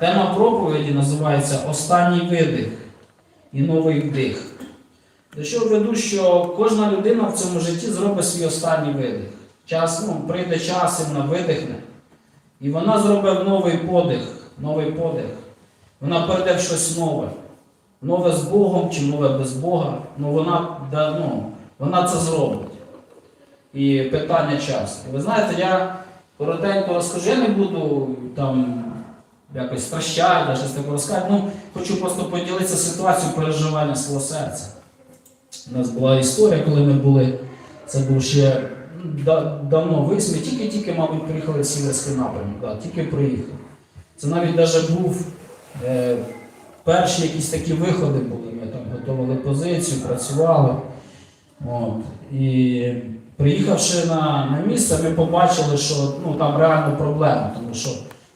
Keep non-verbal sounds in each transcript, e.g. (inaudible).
Тема проповіді називається Останній видих і новий вдих. До чого веду, що кожна людина в цьому житті зробить свій останній видих. Час, ну, прийде час, і вона видихне. І вона зробить новий подих, новий подих. Вона перейде в щось нове. Нове з Богом чи нове без Бога. Ну вона, ну, вона це зробить. І питання часу. Ви знаєте, я коротенько розкажу, я не буду там якось стращати, щось таке розказати. Ну, хочу просто поділитися ситуацією переживання свого серця. У нас була історія, коли ми були, це був ще ну, да- давно висмі, тільки-тільки, мабуть, приїхали в Сіверський напрямок, да, тільки приїхав. Це навіть навіть був е, перші якісь такі виходи були. Ми там готували позицію, працювали. От. І приїхавши на, на місце, ми побачили, що ну, там реально проблема, тому що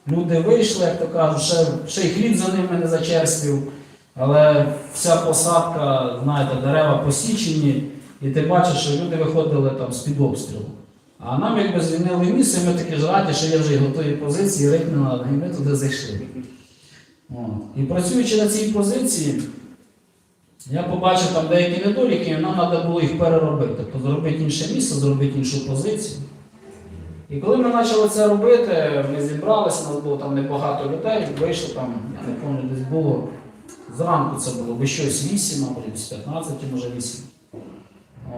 люди вийшли, як то кажуть, ще, ще й хліб за ними не зачерствів, але вся посадка, знаєте, дерева посічені, і ти бачиш, що люди виходили там з-під обстрілу. А нам якби звільнили місце, ми такі ж раді, що є вже готові позиції, рикнули, і ми туди зайшли. От. І працюючи на цій позиції, я побачив там деякі недоліки, і нам треба було їх переробити. Тобто зробити інше місце, зробити іншу позицію. І коли ми почали це робити, ми зібралися, нас було там небагато людей, вийшло там, я не пам'ятаю, десь було зранку це було би щось 8, або десь 15, може 8.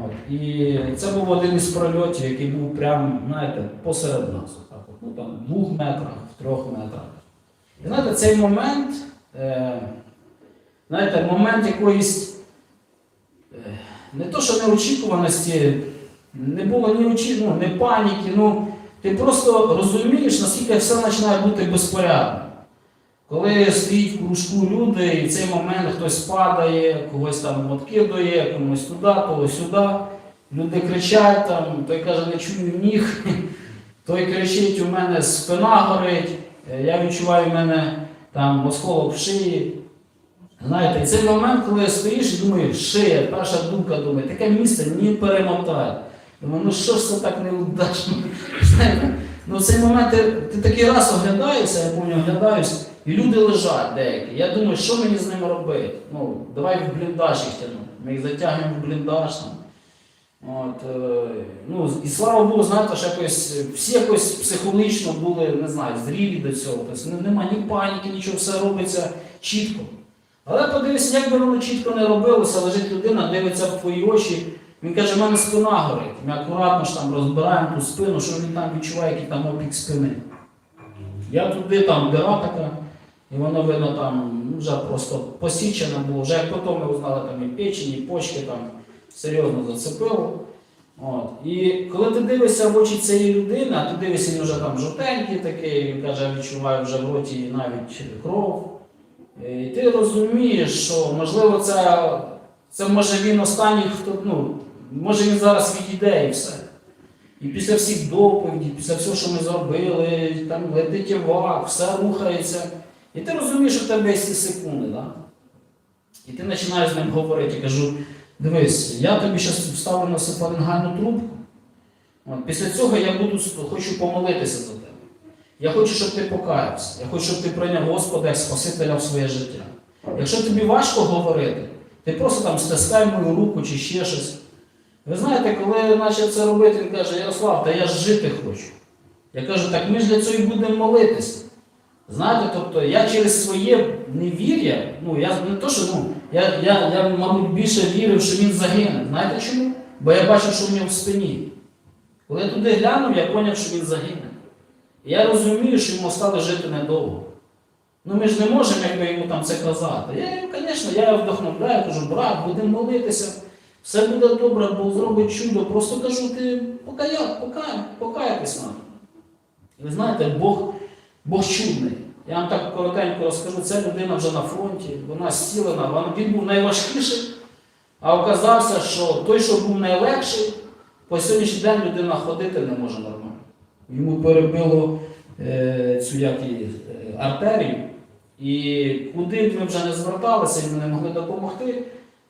От. І це був один із прольотів, який був прямо, знаєте, посеред нас. Так, ну, там, в двох метрах, в трьох метрах. І знаєте, цей момент, е, знаєте, момент якоїсь е, не то, що неочікуваності, не було ні очі, ну, не паніки, ну, ти просто розумієш, наскільки все починає бути безпорядно. Коли стоїть в кружку люди, і в цей момент хтось падає, когось там откидує, комусь туди, того сюди. Люди кричать, там, той каже, не чую ніг, (laughs) той кричить, у мене спина горить, е, я відчуваю, у мене там осколок в шиї. Знаєте, і цей момент, коли стоїш і думаєш, шия, перша думка думає, таке місце ні перемотає. Думаю, ну що ж це так неудачно? (laughs) Знаєте, ну в цей момент ти, ти такий раз оглядаєшся, я пам'ятаю, оглядаюсь, і люди лежать деякі. Я думаю, що мені з ними робити? Ну, давай в бліндаж їх тягнути. Ми їх затягуємо в бліндаж. Там. От, е, ну, і слава Богу, знаєте, що якось, всі якось психологічно були, не знаю, зрілі до цього. Тобто нема ні паніки, нічого, все робиться чітко. Але подивись, як би воно чітко не робилося, лежить людина, дивиться в твої очі. Він каже, в мене спина горить. Ми акуратно ж там розбираємо ту спину, що він там відчуває, який там опік спини. Я туди там дира така, і воно видно там ну, вже просто посічено було. Вже як потім ми узнали, там і печень, і почки там серйозно зацепило. От. І коли ти дивишся в очі цієї людини, а ти дивишся, він вже там жовтенький такий, він каже, відчуваю вже в роті навіть кров. І ти розумієш, що можливо це, це може він останній, хто, ну, може він зараз відійде і все. І після всіх доповідей, після всього, що ми зробили, там летить евак, все рухається. І ти розумієш, що в тебе є ці секунди. Да? І ти починаєш з ним говорити кажу, дивись, я тобі зараз вставлю на сифарингальну трубку. Після цього я буду, хочу помолитися за тебе. Я хочу, щоб ти покаявся. Я хочу, щоб ти прийняв Господа як Спасителя в своє життя. Якщо тобі важко говорити, ти просто там стискай мою руку чи ще щось. Ви знаєте, коли я почав це робити, він каже, Ярослав, та я ж жити хочу. Я кажу, так ми ж для цього і будемо молитися. Знаєте, тобто я через своє невір'я, ну я не то, що ну, я, я, я, мабуть, більше вірив, що він загине. Знаєте чому? Бо я бачив, що в нього в спині. Коли я туди глянув, я зрозумів, що він загине. І я розумію, що йому стало жити недовго. Ну ми ж не можемо якби йому там це казати. Я, йому, звісно, я вдохновляю, кажу, брат, будемо молитися, все буде добре, Бог зробить чудо. Просто кажу, ти покая, покая, покаятись надо. І ви знаєте, Бог, Бог чудний. Я вам так коротенько розкажу, ця людина вже на фронті, вона зцілена, вона- він був найважкіший, а оказався, що той, що був найлегший, по сьогоднішній день людина ходити не може нормально. Йому перебило е, цю як її, е, артерію. І куди ми вже не зверталися, йому не могли допомогти.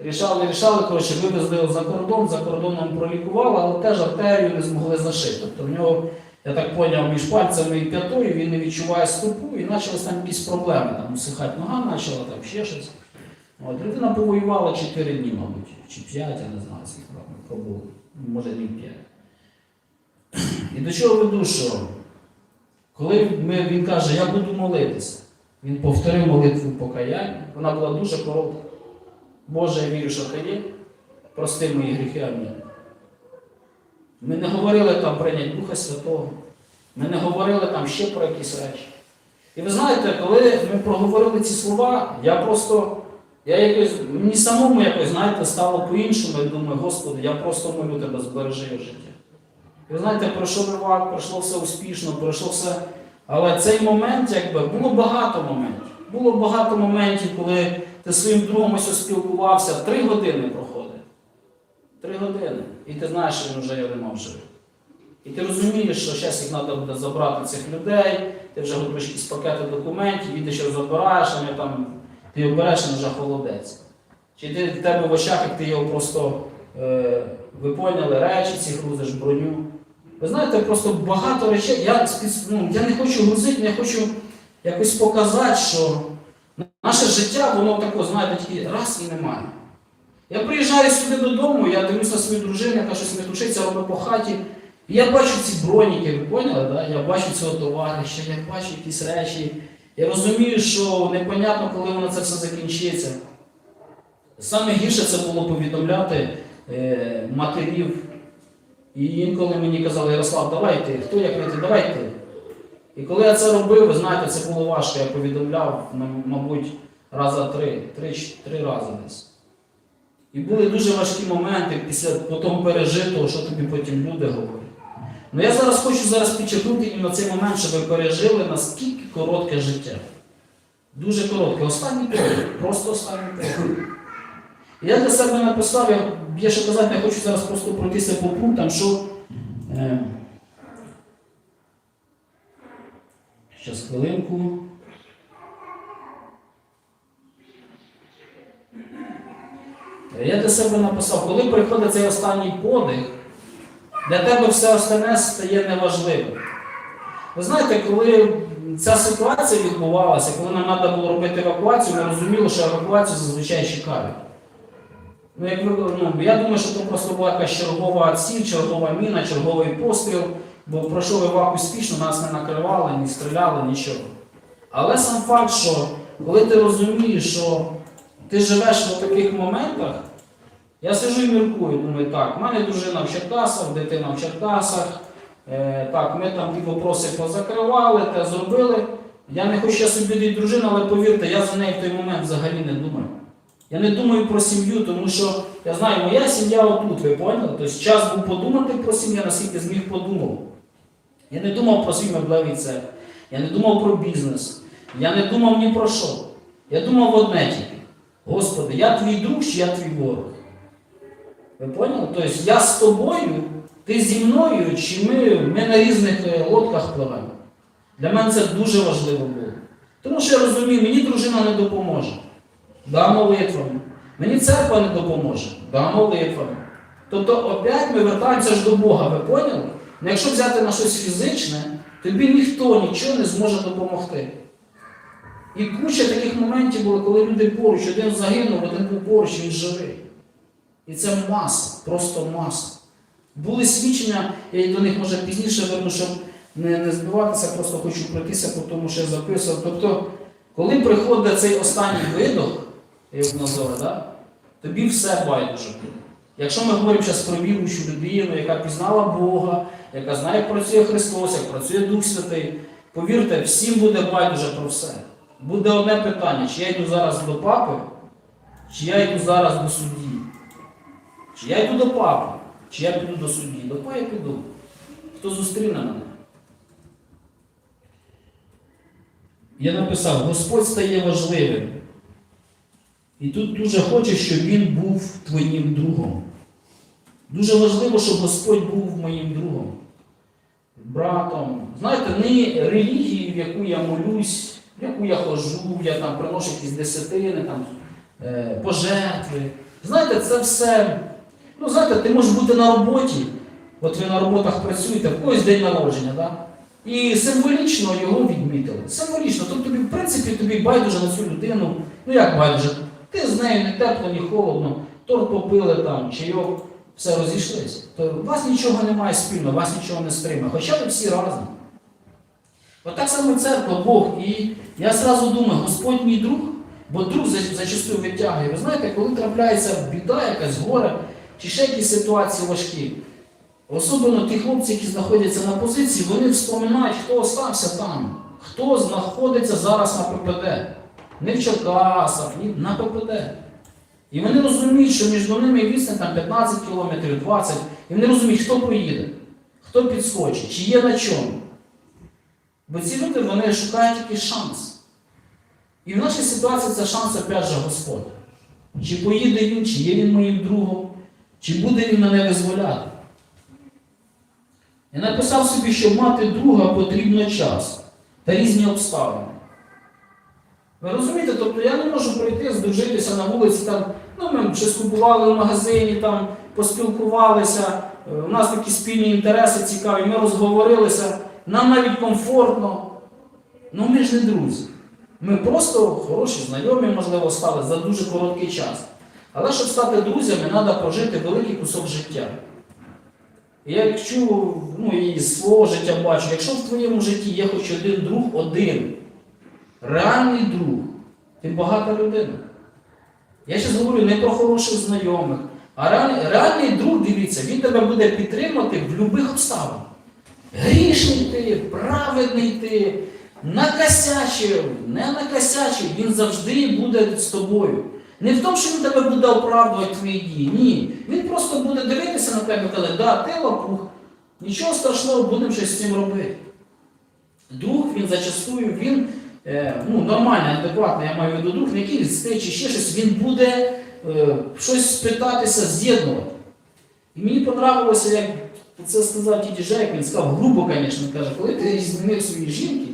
Рішали, рішали, коротше, вивезли за кордон, за кордоном пролікували, але теж артерію не змогли зашити. Тобто в нього я так поняв, між пальцями і п'ятою, він не відчуває стопу і почались там якісь проблеми. Там усихати нога почала, там ще щось. От, людина повоювала 4 дні, мабуть, чи 5, я не знаю, скільки правильно. Може, днів 5. І до чого веду, що коли ми, він каже, я буду молитися, він повторив молитву покаяння, вона була дуже коротка. Боже, я вірю, що ти прости мої гріхи, амінь. Ми не говорили там прийняти Духа Святого, ми не говорили там ще про якісь речі. І ви знаєте, коли ми проговорили ці слова, я просто, я якось, мені самому якось, знаєте, стало по-іншому, я думаю, Господи, я просто молю тебе, збережи життя. І ви знаєте, пройшов рівак, пройшло все успішно, пройшло все. Але цей момент, якби, було багато моментів. Було багато моментів, коли ти зі своїм другом ось спілкувався, три години проходить. Три години. І ти знаєш, що він вже його не мав живий. І ти розумієш, що зараз їх треба буде забрати цих людей, ти вже готуєш якісь пакети документів, їдеш його забираєш, а там, ти його він вже холодець. Чи ти в тебе в очах, як ти його просто, е, ви поняли, речі ці грузиш, броню. Ви знаєте, просто багато речей. Я, ну, я не хочу грузити, я хочу якось показати, що наше життя, воно тако, знаєте, тільки раз і немає. Я приїжджаю сюди додому, я дивлюся свою дружину, яка щось не тушиться, робить по хаті. І я бачу ці броніки, ви поняли? Да? Я бачу цього товариша, я бачу якісь речі. Я розумію, що непонятно, коли воно це все закінчиться. Саме гірше це було повідомляти е, матерів. І інколи мені казали, Ярослав, давай ти, хто як не ти, давай ти. І коли я це робив, ви знаєте, це було важко. Я повідомляв, мабуть, раза три, три, три рази десь. І були дуже важкі моменти після потім пережитого, що тобі потім люди говорять. Ну я зараз хочу зараз підчеркнути іменно цей момент, щоб ви пережили наскільки коротке життя. Дуже коротке. Останній подих, просто останній подих. Я для себе написав, я, я ще казати, я хочу зараз просто пройтися по пунктам, що. Е, Щас хвилинку. Я для себе написав, коли приходить цей останній подих, для тебе все остальне стає неважливим. Ви знаєте, коли ця ситуація відбувалася, коли нам треба було робити евакуацію, ми розуміли, що евакуацію зазвичай чекають. Ну, ну, я думаю, що це просто була якась чергова ціль, чергова міна, черговий постріл, бо пройшов евак успішно, нас не накривали, ні стріляли, нічого. Але сам факт, що коли ти розумієш, що ти живеш в таких моментах, я сижу і міркую, думаю, так, в мене дружина в Черкасах, дитина в Черкасах, е, так, ми там ті вопроси позакривали, те зробили. Я не хочу обідати дружину, але повірте, я за неї в той момент взагалі не думаю. Я не думаю про сім'ю, тому що я знаю, моя сім'я отут, ви поняли? Тобто час був подумати про сім'ю, наскільки зміг подумав. Я не думав про свій меблевий цех, я не думав про бізнес, я не думав ні про що. Я думав одне тільки. Господи, я твій друг чи я твій ворог? Ви поняли? Тобто я з тобою, ти зі мною, чи ми, ми на різних е, лодках пливемо. Для мене це дуже важливо було. Тому що я розумію, мені дружина не допоможе. Да, молитвами. Мені церква не допоможе. Да, молитвами. Тобто, опять ми вертаємося ж до Бога, ви поняли? Ну, якщо взяти на щось фізичне, тобі ніхто нічого не зможе допомогти. І куча таких моментів було, коли люди поруч, один загинув, один був поруч, він живий. І це маса, просто маса. Були свідчення, я до них може пізніше верну, щоб не, не збиватися, просто хочу пройтися, тому що я записував. Тобто, коли приходить цей останній видох, я його називаю, да? тобі все байдуже буде. Якщо ми говоримо зараз про віруючу людину, яка пізнала Бога, яка знає, як працює Христос, як працює Дух Святий, повірте, всім буде байдуже про все. Буде одне питання, чи я йду зараз до папи, чи я йду зараз до судді. Чи я йду до папи, чи я піду до судді. До папи я піду. Хто зустріне мене? Я написав, Господь стає важливим. І тут дуже хочу, щоб Він був твоїм другом. Дуже важливо, щоб Господь був моїм другом, братом. Знаєте, не релігію, в яку я молюсь, в яку я хожу, я там приношу якісь десятини, там, е, пожертви. Знаєте, це все. Ну, знаєте, ти можеш бути на роботі. От ви на роботах працюєте, в когось день народження, да? і символічно його відмітили. Символічно. Тобто, тобі, в принципі, тобі байдуже на цю людину. Ну як байдуже? Ти з нею не тепло, ні холодно, торт попили там, чайок, все розійшлися. То у вас нічого немає спільного, вас нічого не стримає. Хоча ви всі разом. От так само церква, Бог. І я зразу думаю, Господь мій друг, бо друг зачастую витягує. Ви знаєте, коли трапляється біда, якась горе, чи ще якісь ситуації важкі, особливо ті хлопці, які знаходяться на позиції, вони вспоминають, хто остався там, хто знаходиться зараз на ППД. Не в Черкасах, ні на ППД. І вони розуміють, що між ними відстань там 15 кілометрів, 20, і вони розуміють, хто поїде, хто підскочить, чи є на чому. Бо ці люди вони шукають якийсь шанс. І в нашій ситуації це шанс, опять же, Господь. Чи поїде він, чи є він моїм другом, чи буде він мене визволяти. Я написав собі, щоб мати друга потрібно час та різні обставини. Ви розумієте, тобто я не можу прийти, здружитися на вулиці, там, ну, ми щось купували в магазині, там, поспілкувалися, е, у нас такі спільні інтереси цікаві, ми розговорилися, нам навіть комфортно. Ну ми ж не друзі. Ми просто хороші знайомі, можливо, стали за дуже короткий час. Але щоб стати друзями, треба прожити великий кусок життя. І я чую, ну і свого життя бачу, якщо в твоєму житті є хоч один друг, один, реальний друг, ти багата людина. Я зараз говорю не про хороших знайомих, а реальний, реальний друг, дивіться, він тебе буде підтримати в будь-яких обставинах. Грішний ти, праведний ти, накосячив, не накосячив, він завжди буде з тобою. Не в тому, що він тебе буде оправдувати твої дії. Ні. Він просто буде дивитися на тебе і казати, да, ти лопух, нічого страшного, будемо щось з цим робити. Друг, він зачастую, він ну, нормальний, адекватний, я маю в виду друг, не який листи чи ще щось, він буде е, щось спитатися, з'єднувати. І мені понравилося, як це сказав тіті Жайк, він сказав, грубо, звісно, каже, коли ти змінив свої жінки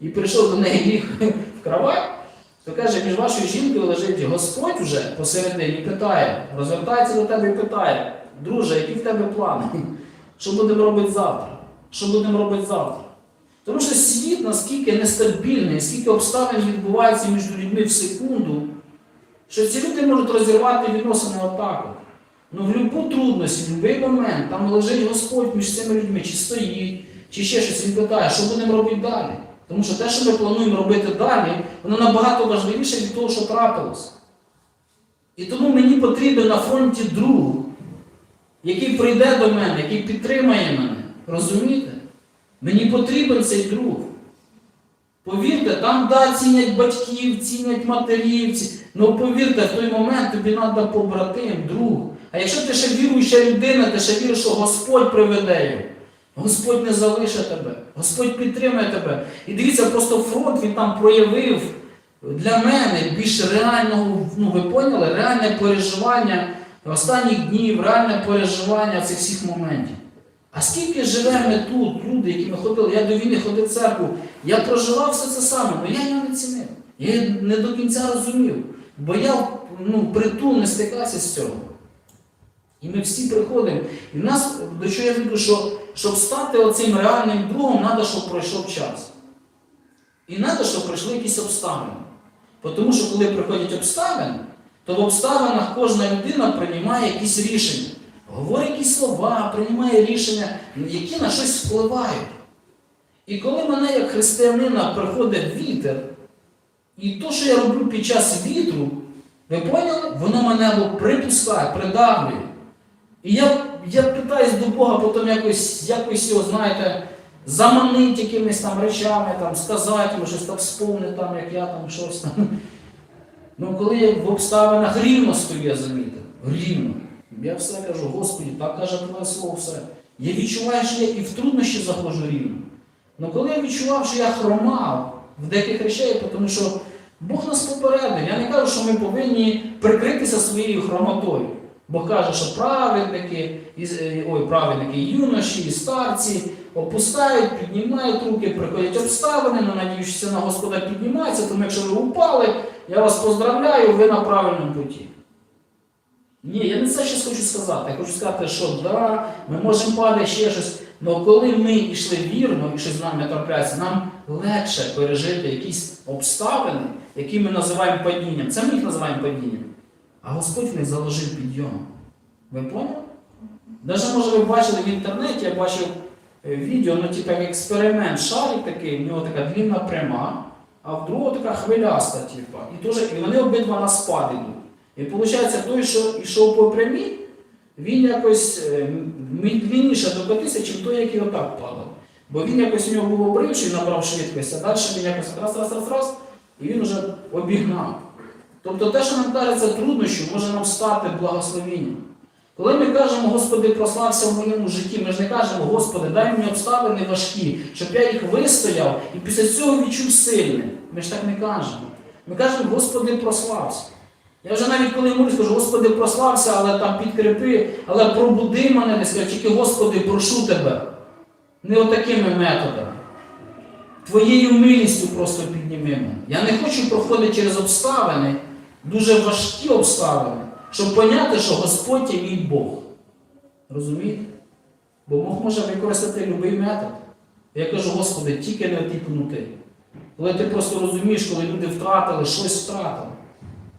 і прийшов до неї ліг в кровать, то каже, між вашою жінкою лежить Господь уже посередині питає, розвертається до тебе і питає, друже, які в тебе плани? Що будемо робити завтра? Що будемо робити завтра? Тому що світ наскільки нестабільний, скільки обставин відбувається між людьми в секунду, що ці люди можуть розірвати відносини отак. от. Ну в будь-яку трудність, в будь-який момент, там лежить Господь між цими людьми, чи стоїть, чи ще щось, він питає, що будемо робити далі. Тому що те, що ми плануємо робити далі, воно набагато важливіше від того, що трапилось. І тому мені потрібен на фронті друг, який прийде до мене, який підтримає мене. Розумієте? Мені потрібен цей друг. Повірте, там да, цінять батьків, цінять матерів. Ну повірте, в той момент тобі треба побратим, друг. А якщо ти ще віруюча людина, ти ще віриш, що Господь приведе його. Господь не залишить тебе, Господь підтримає тебе. І дивіться, просто фронт він там проявив для мене більш реального, ну ви поняли, реальне переживання останніх днів, реальне переживання цих всіх моментів. А скільки живемо ми тут, люди, які ми ходили, я до війни ходив в церкву, я проживав все це саме, але я його не цінив. Я не до кінця розумів. Бо я ну, притул не стикався з цього. І ми всі приходимо. І в нас, до чого я веду, що щоб стати оцим реальним другом, треба, щоб пройшов час. І треба, щоб пройшли якісь обставини. Тому що коли приходять обставини, то в обставинах кожна людина приймає якісь рішення. Говорить якісь слова, приймає рішення, які на щось впливають. І коли мене, як християнина, приходить вітер, і то, що я роблю під час вітру, ви поняли? Воно мене припускає, придавлює. І я, я питаюсь до Бога потім якось, якось його, знаєте, заманити якимись там речами, там, сказати йому щось так сповнити, там, як я там щось там. Ну, коли я в обставинах рівно стою, я замітив, рівно. Я все кажу, Господи, так каже твоє слово все. Я відчуваю, що я і в труднощі заходжу рівно. Ну коли я відчував, що я хромав в деяких речей, тому що Бог нас попередив. Я не кажу, що ми повинні прикритися своєю хромотою. Бог каже, що праведники, і- ой, праведники, і юноші, і старці опускають, піднімають руки, приходять обставини, ну, надіюсь, що це на Господа піднімається, тому якщо ви упали, я вас поздравляю, ви на правильному путі. Ні, я не це щось хочу сказати. Я хочу сказати, що да, ми можемо падати ще щось. Але коли ми йшли вірно, і щось з нами трапляється, нам легше пережити якісь обставини, які ми називаємо падінням. Це ми їх називаємо падінням. А Господь в них заложив підйом. Ви поняли? Навіть, може, ви бачили в інтернеті, я бачив е, відео, ну, типу, як експеримент, шарик такий, в нього така длінна пряма, а в другого така хвиляста, типу. І, теж, і вони обидва на спад йдуть. І виходить, той, що йшов по прямій, він якось е, медленніше докотився, чим той, який отак падав. Бо він якось у нього був обривчий, набрав швидкість, а далі він якось раз, раз, раз, раз, і він вже обігнав. Тобто те, що нам кажеться труднощі, може нам стати благословенням. Коли ми кажемо, Господи, прослався в моєму житті, ми ж не кажемо, Господи, дай мені обставини важкі, щоб я їх вистояв і після цього відчув сильне. Ми ж так не кажемо. Ми кажемо, Господи, прослався. Я вже навіть коли молюсь, кажу, Господи, прослався, але там підкріпи, але пробуди мене, не скажу, тільки Господи, прошу тебе. Не отакими методами. Твоєю милістю просто підніми мене. Я не хочу проходити через обставини, дуже важкі обставини, щоб поняти, що Господь є мій Бог. Розумієте? Бо Бог може використати будь-який метод. Я кажу, Господи, тільки не отіпнути. Коли ти просто розумієш, коли люди втратили, щось втратили.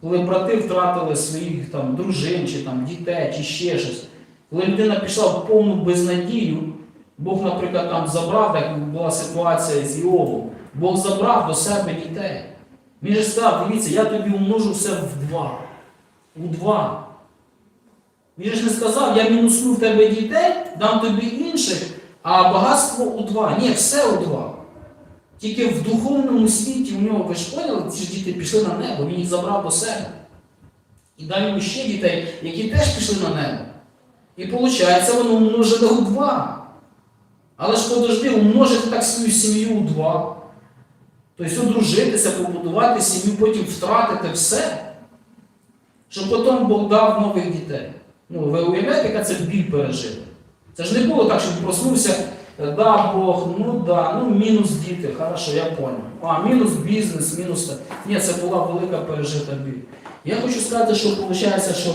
Коли брати втратили своїх там, дружин, чи там, дітей, чи ще щось. Коли людина пішла в повну безнадію, Бог, наприклад, там забрав, як була ситуація з Йовом, Бог забрав до себе дітей. Він же сказав, дивіться, я тобі умножу все в два. У два. Він же не сказав, я мінусну в тебе дітей, дам тобі інших, а багатство у два. Ні, все у два. Тільки в духовному світі у нього, ви ж поняли, ці ж діти пішли на небо, він їх забрав до себе. І дав йому ще дітей, які теж пішли на небо. І виходить, воно умножене у два. Але ж подожди, умножити так свою сім'ю у два. Тобто одружитися, побудувати сім'ю, потім втратити все. Щоб потім Бог дав нових дітей. Ну, ви уявляєте, яка це біль пережити? Це ж не було так, що він проснувся, да, Бог, ну да, ну мінус діти, хорошо, я понял. А, мінус бізнес, мінус. Ні, це була велика пережита біль. Я хочу сказати, що виходить, що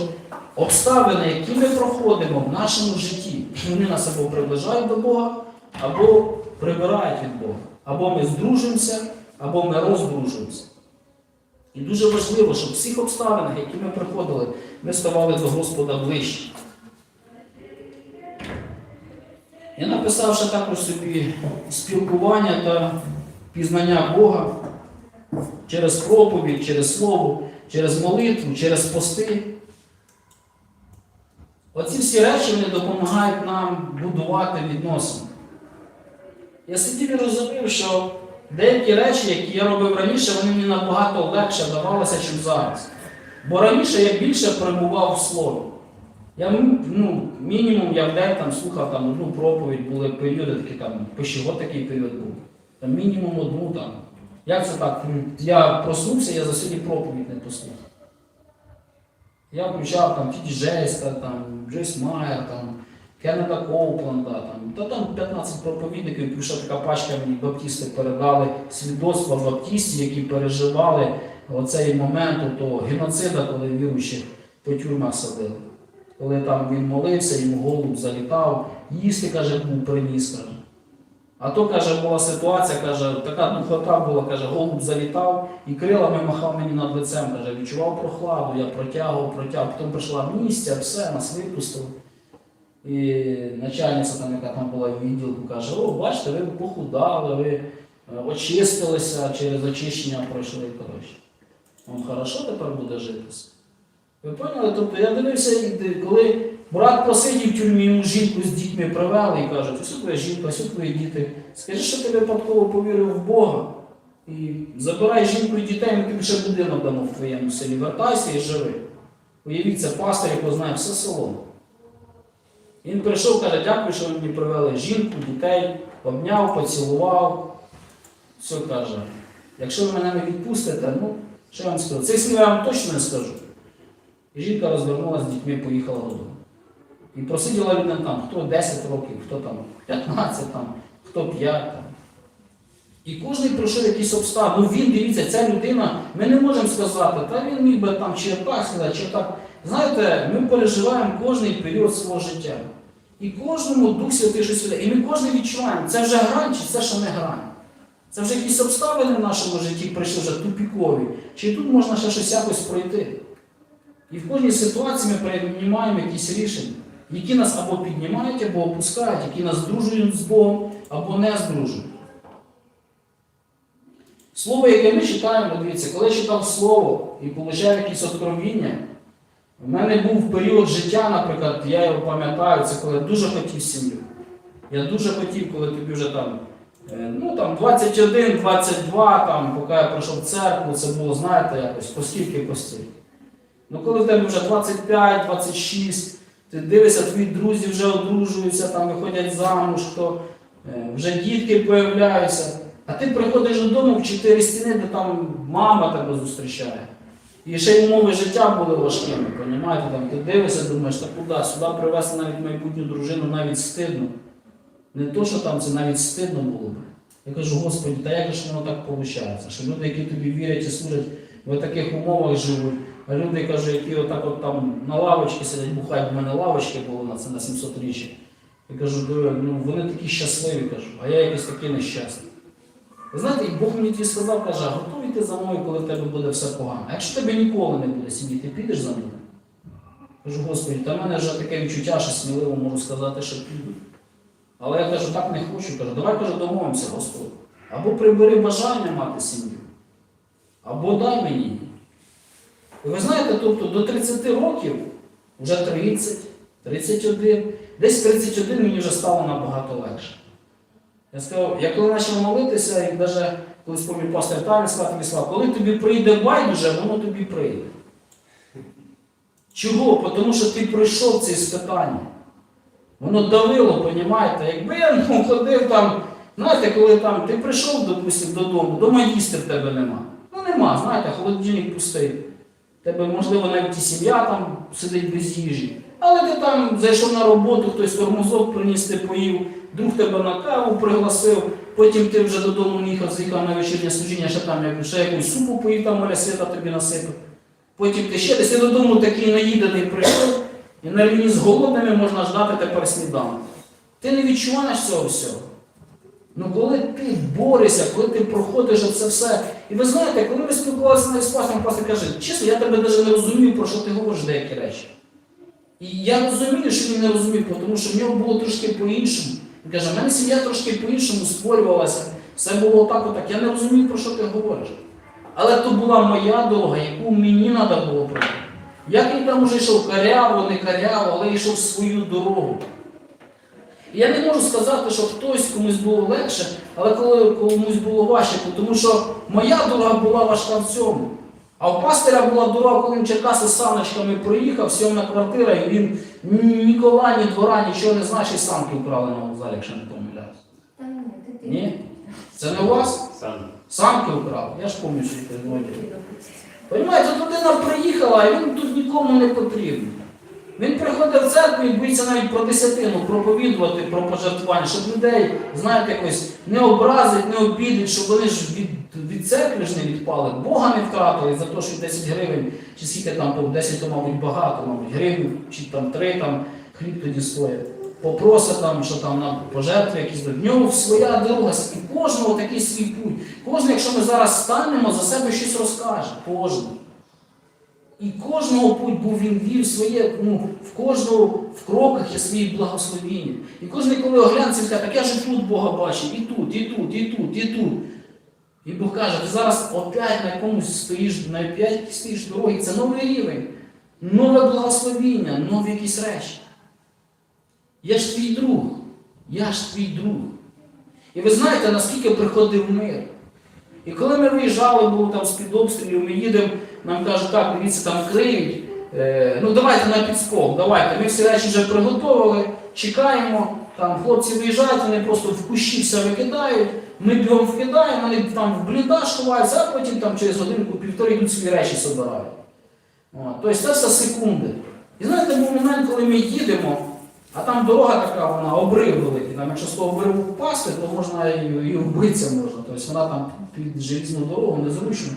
обставини, які ми проходимо в нашому житті, вони нас або приближають до Бога, або прибирають від Бога. Або ми здружимося, або ми роздружимося. І дуже важливо, щоб в всіх обставинах, які ми приходили, ми ставали до Господа ближче. Я написав ще також собі спілкування та пізнання Бога через проповідь, через слово, через молитву, через пости. Оці всі речі вони допомагають нам будувати відносини. Я сидів і розумів, що деякі речі, які я робив раніше, вони мені набагато легше давалися, ніж зараз. Бо раніше я більше перебував в слові. Я ну, мінімум я в день там слухав там, одну проповідь, були періоди такі там, почти такий період був. Там мінімум одну там. Як це так? Я проснувся, я за сьогодні проповідь не послухав. Я включав там Тіті Жеста, там, Джейс Майер, там, Кеннета Коупланда, там, та там 15 проповідників, прийшла така пачка мені баптісти передали свідоцтва баптістів, які переживали оцей момент того геноцида, коли віруючих по тюрмах садили. Коли там він молився, йому голуб залітав, їсти, каже, був приніс, каже. А то, каже, була ситуація, каже, така духота була, каже, голуб залітав і крилами махав мені над лицем, каже, відчував прохладу, я протягував, протягував, потім прийшла місця, все, нас випустили. І начальниця, там, яка там була в відділку, каже, о, бачите, ви похудали, ви е, очистилися, через очищення пройшли. коротше. Вам хорошо тепер буде житися. Ви поняли? Тобто я дивився, коли брат посидів в тюрмі, йому жінку з дітьми привели і кажуть, ось твоя жінка, ось твої діти. Скажи, що ти випадково повірив в Бога. І забирай жінку і дітей, ми тобі ще будинок дамо в твоєму селі. Вертайся і живи. Уявіть, це пастор, якого знає все село. Він прийшов, каже, дякую, що ви мені привели жінку, дітей, обняв, поцілував. Все каже. Якщо ви мене не відпустите, ну, що я вам скажу? Цих слів я вам точно не скажу. І жінка розвернулася з дітьми, поїхала додому. І просиділа людина там, хто 10 років, хто там 15, там, хто 5. Там. І кожен пройшов якісь обставини. Ну він, дивіться, ця людина, ми не можемо сказати, та він міг би там чи так сказати, чи так. Знаєте, ми переживаємо кожний період свого життя. І кожному Дух Святий щось веде. І ми кожен відчуваємо, це вже грань, чи це ще не грань. Це вже якісь обставини в нашому житті прийшли вже тупікові. Чи тут можна ще щось якось пройти? І в кожній ситуації ми приймаємо якісь рішення, які нас або піднімають, або опускають, які нас здружують з Богом, або не здружують. Слово, яке ми читаємо, дивіться, коли я читав слово і отримав якісь откровіння, в мене був період життя, наприклад, я його пам'ятаю, це коли я дуже хотів сім'ю. Я дуже хотів, коли тобі вже там, е, ну там 21, 22, там, поки я прийшов в церкву, це було, знаєте, якось постільки постільки. Ну коли в тебе вже 25, 26, ти дивишся, твої друзі вже одружуються, там виходять замуж, хто е, вже дітки появляються. А ти приходиш додому в чотири стіни, де там мама тебе зустрічає. І ще й умови життя були важкими, понімаєте? Там, ти дивишся, думаєш, та куди? Сюди привезти навіть майбутню дружину навіть стидно. Не то, що там це навіть стидно було б. Я кажу, Господи, та як ж воно так виходить? Що люди, які тобі вірять і служать, в таких умовах живуть, люди, кажу, які отак от там на лавочці сидять, бухають, в мене лавочки були на це на 700 річі. Я кажу, ну вони такі щасливі, кажу, а я якось такий нещасний. Ви знаєте, і Бог мені тоді сказав, каже, готовий ти за мною, коли в тебе буде все погано. А якщо тебе ніколи не буде сім'ї, ти підеш за мною? Кажу, Господи, та в мене вже таке відчуття, що сміливо можу сказати, що піду. Але я кажу, так не хочу. Кажу, давай кажу, домовимося, Господь. Або прибери бажання мати сім'ю, або дай мені. І ви знаєте, тобто до 30 років, вже 30, 31, десь 31 мені вже стало набагато легше. Я сказав, я коли почав молитися, і навіть коли спомню пастор Тарі сказав, тобі слава, коли тобі прийде байдуже, воно тобі прийде. Чого? Тому що ти пройшов ці спитання. Воно давило, понімаєте? Якби я ну, ходив там, знаєте, коли там ти прийшов, допустим, додому, дома їсти в тебе нема. Ну нема, знаєте, холодильник пустий. Тебе, можливо, навіть і сім'я там сидить без їжі. Але ти там зайшов на роботу, хтось тормозок приніс, ти поїв, друг тебе на каву пригласив, потім ти вже додому їхав, з'їхав на вечірнє служіння, ще там як- ще якусь супу поїв, там Оля Свята тобі насипав. Потім ти ще десь додому такий наїдений прийшов, і на рівні з голодними можна ждати тепер сніданок. Ти не відчуваєш цього всього. Ну коли ти борешся, коли ти проходиш це все. І ви знаєте, коли ми спілкувалися навіть з пастором, пастор каже, чесно, я тебе навіть не розумію, про що ти говориш деякі речі. І я розумію, що він не розумів, тому що в нього було трошки по-іншому. Він каже, в мене сім'я трошки по-іншому створювалася. Все було так, отак. Я не розумію, про що ти говориш. Але то була моя дорога, яку мені треба було пройти. Як він там уже йшов каряво, не каряво, але йшов свою дорогу. Я не можу сказати, що хтось комусь було легше, але коли комусь було важче, тому що моя дорога була важка в цьому. А у пастиря була дорога, коли він Черкаси з саночками проїхав, сьома квартира, і він ні ні кола, ні двора, нічого не знає, і самки вкрали на вокзалі, якщо не помиляюсь. Ні. Це не у вас? Сам. Самки вкрали. Я ж пам'ятаю, що розводили. Понимаєте, людина приїхала, і він тут нікому не потрібен. Він приходить в церкву і боїться навіть про десятину, проповідувати, про пожертвування, щоб людей, знаєте, якось не образить, не обідить, щоб вони ж від, від церкви ж не відпали, Бога не втратили за те, що 10 гривень, чи скільки там, по 10, то, мабуть, багато, мабуть, гривень, чи там 3, там хліб тоді стоїть. Попросить там, що там на пожертви якісь в нього своя дорога, і кожного такий свій путь. Кожен, якщо ми зараз станемо, за себе щось розкаже. Кожен. І кожного путь був він вів своє, ну, в кожного в кроках є свої благословіння. І кожен, коли оглянеться, каже, так я ж тут Бога бачив, і тут, і тут, і тут, і тут. І Бог каже, ти зараз опять на якомусь стоїш, на опять стоїш дорогі, це новий рівень, нове благословіння, нові якісь речі. Я ж твій друг, я ж твій друг. І ви знаєте, наскільки приходив мир. І коли ми виїжджали, було там з-під обстрілів, ми їдемо, нам кажуть, так, дивіться, там криють, е, ну давайте на підскок, давайте. Ми всі речі вже приготували, чекаємо, там хлопці виїжджають, вони просто в кущі все викидають, ми бігом вкидаємо, вони там в бліндаж ховаються, а потім там через годинку-півтори йдуть свої речі збирають. Тобто це все секунди. І знаєте, був момент, коли ми їдемо, а там дорога така, вона обрив великий. Там, якщо з того обриву впасти, то можна і, і вбитися можна. Тобто вона там під желізну дорогу незручно.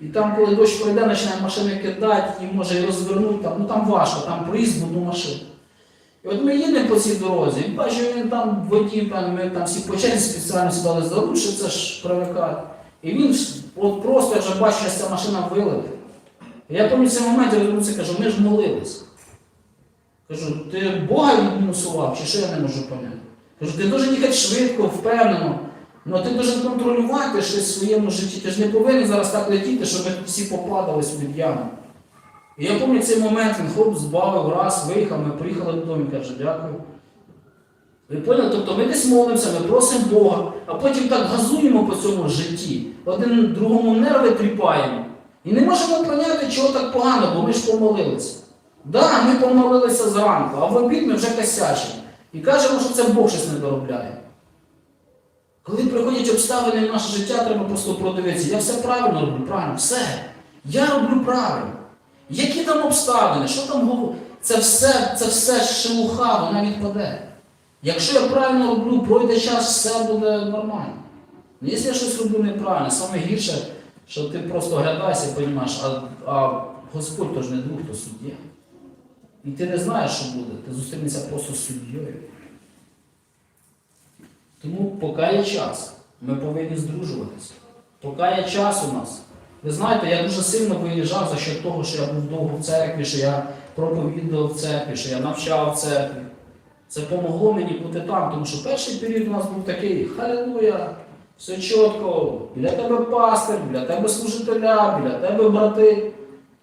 І там, коли дощ пройде, починає машини кидати, і може і розвернути, там, ну там важко, там проїзд в одну машину. І от ми їдемо по цій дорозі, і бачу, він там в воді, певно, ми там всі по черзі спеціально сідали за руль, що це ж привикати. І він от просто я вже бачу, що ця машина. І я пам'ятаю цей момент, я розвернувся, кажу, ми ж молились. Кажу, ти Бога відмінусував, чи що я не можу поняти? Кажу, ти дуже їхати швидко, впевнено. Ну ти дуже контролювати щось в своєму житті. Ти ж не повинен зараз так летіти, щоб всі попадались від ями. І я пам'ятаю цей момент, він хлоп збавив, раз, виїхав, ми приїхали додому, він каже, дякую. Ви поняли? Тобто ми десь молимося, ми просимо Бога, а потім так газуємо по цьому житті, один другому нерви тріпаємо. І не можемо поняти, чого так погано, бо ми ж помолилися. Да, ми помолилися зранку, а в обід ми вже косячимо. І кажемо, що це Бог щось не доробляє. Коли приходять обставини в наше життя, треба просто продивитися. Я все правильно роблю, правильно, все. Я роблю правильно. Які там обставини, що там говорю? Це все, це все шелуха, вона відпаде. Якщо я правильно роблю, пройде час, все буде нормально. Ну, якщо я щось роблю неправильно, саме гірше, що ти просто оглядаєшся і розумієш, а, а Господь то ж не друг, то суддя. І ти не знаєш, що буде, ти зустрінешся просто з суддєю. Тому поки є час, ми повинні здружуватися. Поки є час у нас. Ви знаєте, я дуже сильно виїжджав за счет того, що я був довго в церкві, що я проповідував в церкві, що я навчав в церкві. Це помогло мені бути там, тому що перший період у нас був такий халілуя, все чітко, біля тебе пастир, біля тебе служителя, біля тебе брати.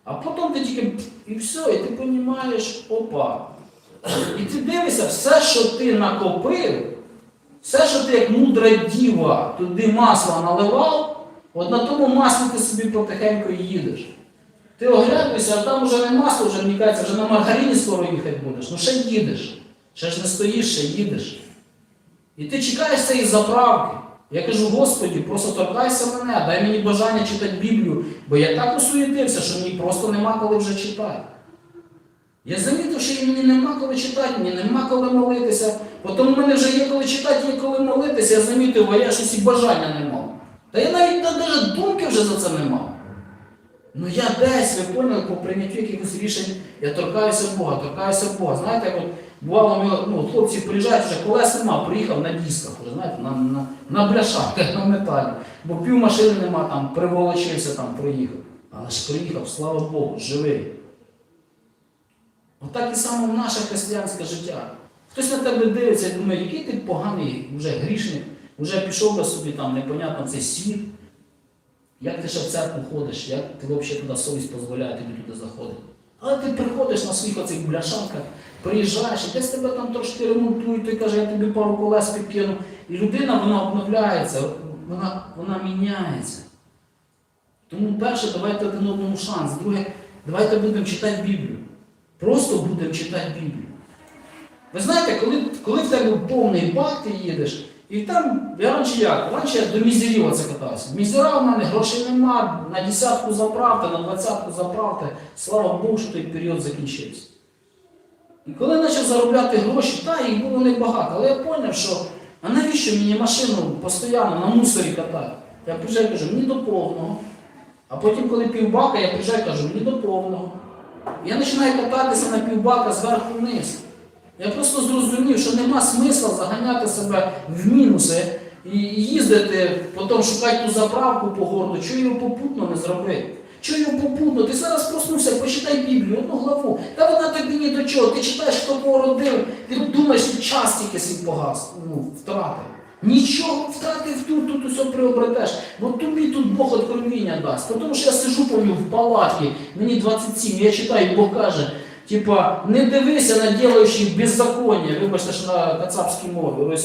А потім ти тільки і все, і ти розумієш, опа. І ти дивишся, все, що ти накопив, все, що ти як мудра діва туди масло наливав, от на тому маслі ти собі потихеньку їдеш. Ти оглядуєшся, а там вже не масло, вже мені кажеться, вже на маргарині скоро їхати будеш. Ну ще їдеш. Ще ж не стоїш, ще їдеш. І ти чекаєш цієї заправки. Я кажу, Господі, просто торкайся мене, дай мені бажання читати Біблію, бо я так осуєтився, що мені просто нема коли вже читати. Я замітив, що мені нема коли читати, мені нема коли молитися. Потім в мене вже є коли читати, є коли молитися, я замітив, а я щось і бажання не мав. Та я навіть навіть думки вже за це не мав. Ну я десь, ви поняли, по прийняттю якихось рішень, я торкаюся Бога, торкаюся Бога. Знаєте, от бувало, ну, хлопці приїжджають, вже колес нема, приїхав на дисках, вже, знаєте, на, на, на бляшах, (laughs) на металі. Бо пів машини нема, там, приволочився, там, проїхав. Але ж приїхав, слава Богу, живий. Отак і саме в наше християнське життя. Хтось на тебе дивиться і думає, який ти поганий, вже грішник, вже пішов би собі там, непонятно, цей світ. Як ти ще в церкву ходиш, як ти взагалі туди совість дозволяє тобі туди заходити. Але ти приходиш на своїх оцих бляшанках, приїжджаєш, і десь тебе там трошки ремонтують, той каже, я тобі пару колес підкину. І людина вона обновляється, вона, вона міняється. Тому перше, давайте один одному шанс. Друге, давайте будемо читати Біблію. Просто будемо читати Біблію. Ви знаєте, коли, коли в тебе повний бак, ти їдеш, і там, я раніше як? Раніше я до мізерів оце катався. Мізера в мене грошей нема, на десятку заправте, на двадцятку заправте. Слава Богу, що той період закінчився. І коли я почав заробляти гроші, та їх було небагато, але я зрозумів, що а навіщо мені машину постійно на мусорі катати? Я приїжджаю і кажу, мені до повного. А потім, коли півбака, я приїжджаю і кажу, мені до повного. Я починаю кататися на півбака зверху вниз. Я просто зрозумів, що нема смисла заганяти себе в мінуси і їздити, потім шукати ту заправку по городу, чого його попутно не зробити. Чого його попутно? Ти зараз проснувся, почитай Біблію, одну главу. Та вона тобі ні до чого. Ти читаєш, хто кого родив, ти думаєш, що час тільки свій погас, ну, втратив. Нічого втратив тут, тут усе приобретеш. Бо тобі тут Бог откровіння дасть. Тому що я сижу помню в палаті, мені 27, я читаю, Бог каже, типа, не дивися на ділаючи беззаконня, вибачте, що на кацапській мові.